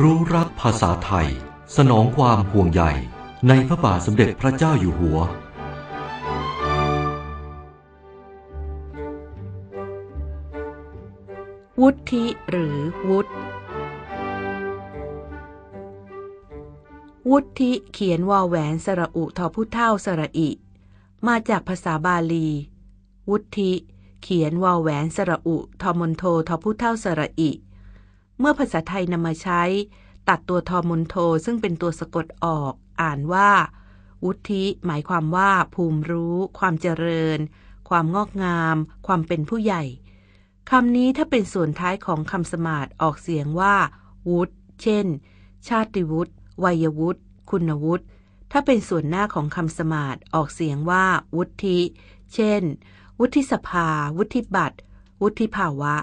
รู้รักภาษาไทย สนองความห่วงใยในพระบาทสมเด็จพระเจ้าอยู่หัว วุฒิหรือวุฒวุฒิเขียนวอแหวนสระอุทอผู้เท่าสระอิ มาจากภาษาบาลี วุฒิเขียนวอแหวนสระอุทอมนโททอผู้เท่าสระอิ เมื่อภาษาไทยนำมาใช้ ตัดตัวทอมนโทซึ่งเป็นตัวสะกดออก อ่านว่า วุฒิหมายความว่า ภูมิรู้ ความเจริญ ความงอกงาม ความเป็นผู้ใหญ่คำนี้ถ้าเป็นส่วนท้ายของคำสมาธิออกเสียงว่า วุฒิเช่น ชาติวุฒิวัยวุฒิคุณวุฒิถ้าเป็นส่วนหน้าของคำสมาธิออกเสียงว่า วุฒิเช่น วุฒิสภา วุฒิบัตรวุฒิภาวะ